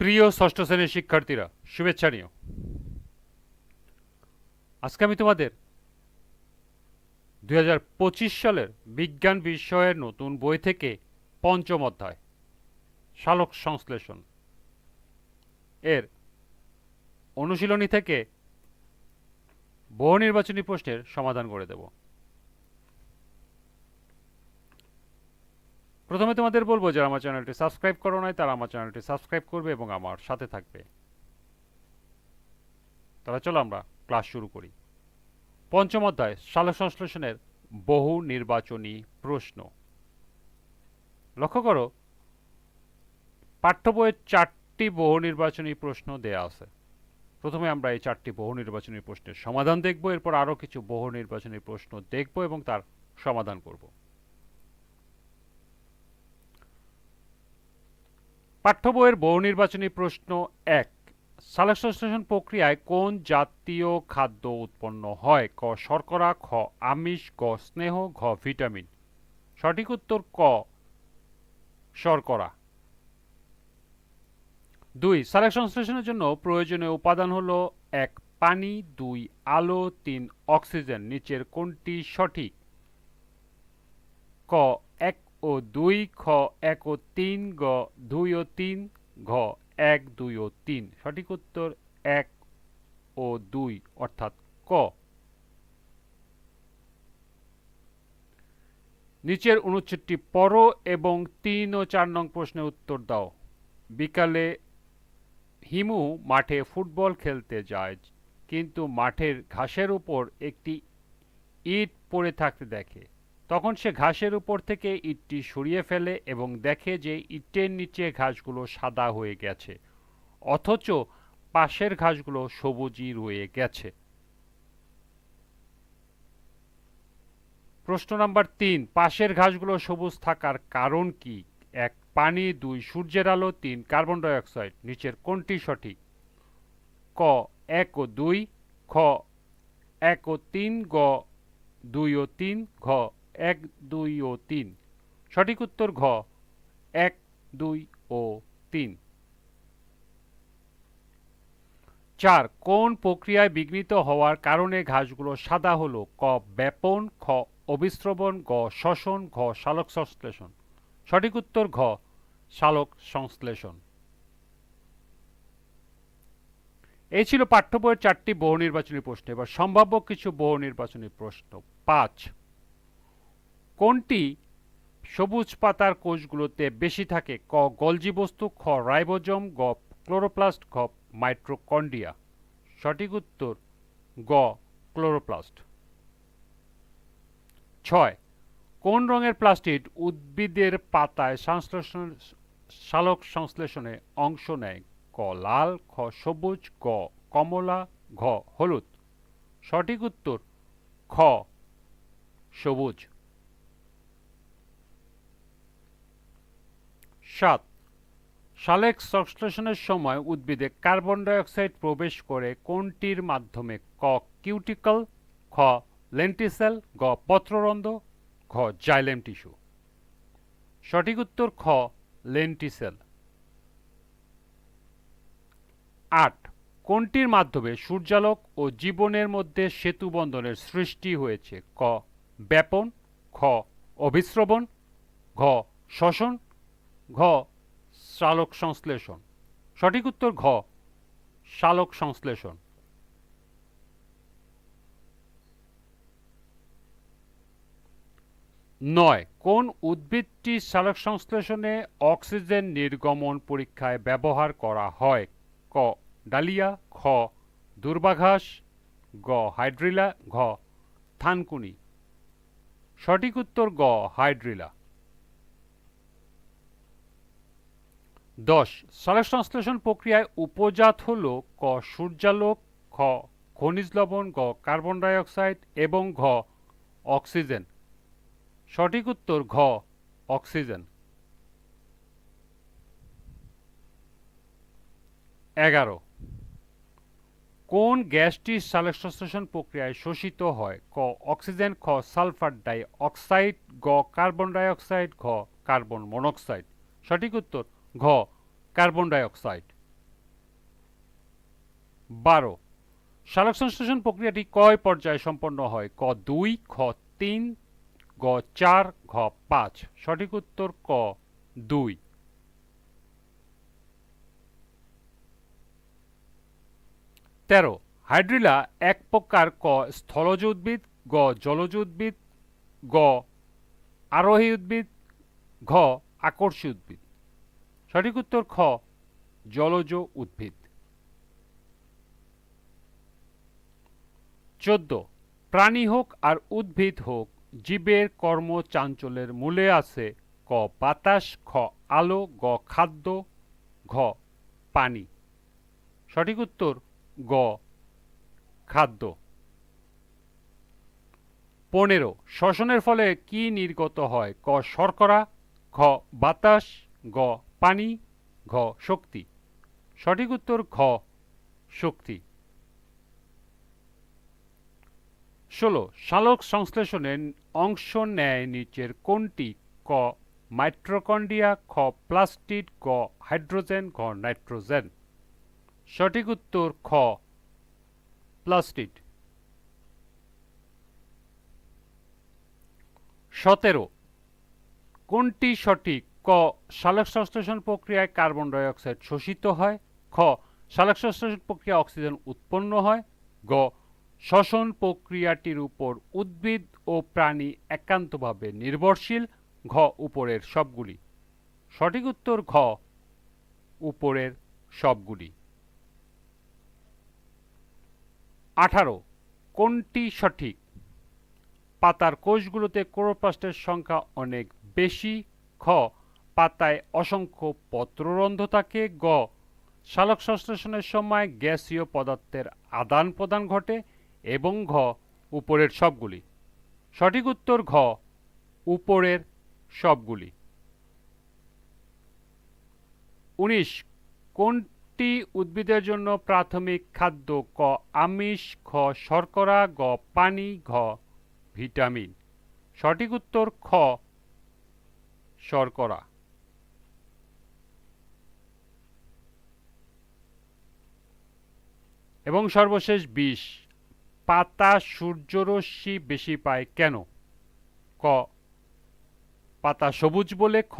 প্রিয় ষষ্ঠ শ্রেণির শিক্ষার্থীরা, শুভেচ্ছা নিও। আজকে আমি তোমাদের দু হাজার পঁচিশ সালের বিজ্ঞান বিষয়ের নতুন বই থেকে পঞ্চম অধ্যায় সালোক সংশ্লেষণ। এর অনুশীলনী থেকে বহু নির্বাচনী প্রশ্নের সমাধান করে দেব। প্রথমে তোমাদের বলব যারা আমার চ্যানেলটি সাবস্ক্রাইব করো নাই, তারা আমার চ্যানেলটি সাবস্ক্রাইব করবে এবং আমার সাথে থাকবে। তাহলে চলো আমরা ক্লাস শুরু করি। পঞ্চম অধ্যায় সংশ্লেষণের বহু নির্বাচনী প্রশ্ন। লক্ষ্য করো, পাঠ্য বইয়ের চারটি বহু নির্বাচনী প্রশ্ন দেয়া আছে। প্রথমে আমরা এই চারটি বহু নির্বাচনী প্রশ্নের সমাধান দেখব, এরপর আরও কিছু বহু নির্বাচনী প্রশ্ন দেখব এবং তার সমাধান করব। পাঠ্য বইয়ের বহু নির্বাচনী প্রশ্ন এক। সালোক সংশ্লেষণ প্রক্রিয়ায় কোন জাতীয় খাদ্য উৎপন্ন হয়? ক, শর্করা, খ, আমিষ, গ, স্নেহ, ঘ, ভিটামিন। সঠিক উত্তর ক, শর্করা। দুই সালোক সংশ্লেষণের জন্য প্রয়োজনীয় উপাদান হলো এক, পানি, দুই, আলো, তিন, অক্সিজেন। নিচের কোনটি সঠিক? ক ও দুই খ, এক ও তিন গ, দুই ও তিন ঘ, এক, দুই ও তিন। সঠিক উত্তর এক ও দুই, অর্থাৎ ক। নিচের অনুচ্ছেদটি পড়ো এবং তিন ও চার নং প্রশ্নের উত্তর দাও। বিকালে হিমু মাঠে ফুটবল খেলতে যায়, কিন্তু মাঠের ঘাসের উপর একটি ইট পড়ে থাকতে দেখে। তখন সে ঘাসের উপর থেকে ইটটি সরিয়ে ফেলে এবং দেখে যে ইটের নিচে ঘাসগুলো সাদা হয়ে গেছে, অথচ পাশের ঘাসগুলো সবুজই রয়ে গেছে। প্রশ্ন নাম্বার তিন, পাশের ঘাসগুলো সবুজ থাকার কারণ কি? এক, পানি, দুই, সূর্যের আলো, তিন, কার্বন ডাইঅক্সাইড, নিচের কোনটি সঠিক? ক, এক ও দুই খ এক ও তিন, গ, দুই ও তিন, ঘ এক, দুই ও তিন। সঠিক উত্তর ঘ। এক, দুই ও তিন। চার, কোন প্রক্রিয়ায় বিঘ্নিত হওয়ার কারণে ঘাসগুলো সাদা হলো? ক, ব্যাপন, খ অবিশ্রবণ গ, শ্বসন, ঘ সালোক সংশ্লেষণ। সঠিক উত্তর ঘ সালোক সংশ্লেষণ। এই ছিল পাঠ্য বইয়ের চারটি বহু নির্বাচনী প্রশ্ন। এবার সম্ভাব্য কিছু বহু নির্বাচনী প্রশ্ন। পাঁচ কোনটি সবুজ পাতার কোষগুলোতে বেশি থাকে? ক, গলজি বস্তু, খ, রাইবোজম, গ, ক্লোরোপ্লাস্ট, ঘ মাইট্রোকন্ডিয়া সঠিক উত্তর, গ, ক্লোরোপ্লাস্ট। ছয়, কোন রঙের প্লাস্টিড উদ্ভিদের পাতায় সংশ্লেষণ সালোক সংশ্লেষণে অংশ নেয়? ক, লাল, খ, সবুজ, গ, কমলা, ঘ, হলুদ। সঠিক উত্তর, খ, সবুজ। সাত, সালেক সংশ্লেষণের সময় উদ্ভিদে কার্বন ডাইঅক্সাইড প্রবেশ করে কোনটির মাধ্যমে ক কিউটিকল, খ লেন্টিসেল, গ পত্ররন্ধ্র, ঘ জাইলেম টিস্যু। সঠিক উত্তর খ লেন্টিসেল। আট, কোনটির মাধ্যমে সূর্যালোক ও জীবনের মধ্যে সেতু বন্ধনের সৃষ্টি হয়েছে? ক ব্যাপন, খ অভিশ্রবণ ঘ শ্বসন ঘ সালোক সংশ্লেষণ। সঠিক উত্তর ঘ সালোক সংশ্লেষণ। নয়, কোন উদ্ভিদটি সালোক সংশ্লেষণে অক্সিজেন নির্গমন পরীক্ষায় ব্যবহার করা হয়? ক, ডালিয়া খ দুর্বাঘাস, গ, হাইড্রিলা, ঘ, থানকুনি। সঠিক উত্তর গ হাইড্রিলা। দশ সালোক সংশ্লেষণ প্রক্রিয়ায় উপজাত হল ক, সূর্যালোক, খ, খনিজ লবণ, গ, কার্বন ডাইঅক্সাইড এবং ঘ, অক্সিজেন। সঠিক উত্তর, ঘ, অক্সিজেন। এগারো, কোন গ্যাসটি সালোক সংশ্লেষণ প্রক্রিয়ায় শোষিত হয়? ক, অক্সিজেন, খ, সালফার ডাই অক্সাইড গ, কার্বন ডাইঅক্সাইড, ঘ, কার্বন মনোক্সাইড। সঠিক উত্তর ঘ, কার্বন ডাইঅক্সাইড। বারো সালোক সংশ্লেষণ প্রক্রিয়াটি কয় পর্যায়ে সম্পন্ন হয়? ক দুই, খ তিন, গ চার, ঘ পাঁচ। সঠিক উত্তর ক দুই। তেরো, হাইড্রিলা এক প্রকার ক স্থলজ উদ্ভিদ, গ জলজ উদ্ভিদ, গ আরোহী উদ্ভিদ, ঘ আকর্ষী উদ্ভিদ। সঠিক উত্তর খ, জলজ উদ্ভিদ। চোদ্দ, প্রাণী হোক আর উদ্ভিদ হোক, জীবের কর্ম চাঞ্চল্যের মূলে আছে ক, বাতাস, খ, আলো, গ, খাদ্য, ঘ, পানি। সঠিক উত্তর, গ, খাদ্য। পনেরো, শ্বসনের ফলে কি নির্গত হয়? ক, শর্করা, খ, বাতাস, গ পানি, ঘ, শক্তি। সঠিক উত্তর ঘ, শক্তি। ষোলো সালোক সংশ্লেষণে অংশ নেয় নিচের কোনটি ক মাইট্রোকন্ডিয়া খ, প্লাস্টিড, গ, হাইড্রোজেন, ঘ, নাইট্রোজেন। সঠিক উত্তর খ, প্লাস্টিড। সতেরো কোনটি সঠিক ক সালোক সংশ্লেষণ প্রক্রিয়ায় কার্বন ডাই অক্সাইড শোষিত হয়। খ সালোক সংশ্লেষণ প্রক্রিয়া অক্সিজেন উৎপন্ন হয়। গ, শ্বসন প্রক্রিয়াটির উপর উদ্ভিদ ও প্রাণী একান্তভাবে নির্ভরশীল। ঘ, উপরের সবগুলি। সঠিক উত্তর ঘ, উপরের সবগুলি। আঠারো, কোনটি সঠিক? পাতার কোষগুলোতে ক্লোরোপ্লাস্টের সংখ্যা অনেক বেশি। খ পাতায় অসংখ্য পত্ররন্ধ্র থাকে, গ সালোক সংশ্লেষণের সময় গ্যাসীয় পদার্থের আদান প্রদান ঘটে এবং ঘ, উপরের সবগুলি। সঠিক উত্তর ঘ, উপরের সবগুলি। উনিশ, কোনটি উদ্ভিদের জন্য প্রাথমিক খাদ্য? ক, আমিষ, খ, শর্করা, গ, পানি, ঘ, ভিটামিন। সঠিক উত্তর খ, শর্করা। এবং সর্বশেষ বিষ পাতা সূর্যরশ্মি বেশি পায় কেন? ক, পাতা সবুজ বলে, খ,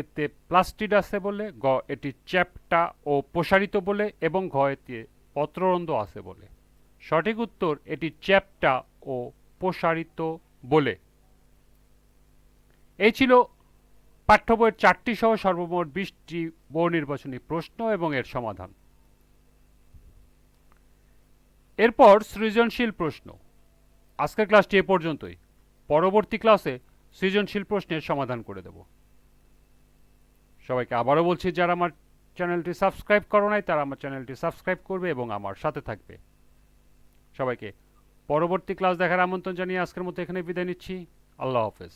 এতে প্লাস্টিড আছে বলে, গ, এটি চ্যাপ্টা ও প্রসারিত বলে, এবং ঘ, এতে পত্ররন্ধ্র আছে বলে। সঠিক উত্তর, এটি চ্যাপ্টা ও প্রসারিত বলে। এই ছিল পাঠ্য বইয়ের চারটি সহ সর্বমোট বিশটি বহু নির্বাচনী প্রশ্ন এবং এর সমাধান। এরপর সৃজনশীল প্রশ্ন। আজকের ক্লাসটি এ পর্যন্তই। পরবর্তী ক্লাসে সৃজনশীল প্রশ্নের সমাধান করে দেব। সবাইকে আবারও বলছি, যারা আমার চ্যানেলটি সাবস্ক্রাইব করো নাই, তারা আমার চ্যানেলটি সাবস্ক্রাইব করবে এবং আমার সাথে থাকবে। সবাইকে পরবর্তী ক্লাস দেখার আমন্ত্রণ জানিয়ে আজকের মতো এখানে বিদায় নিচ্ছি। আল্লাহ হাফেজ।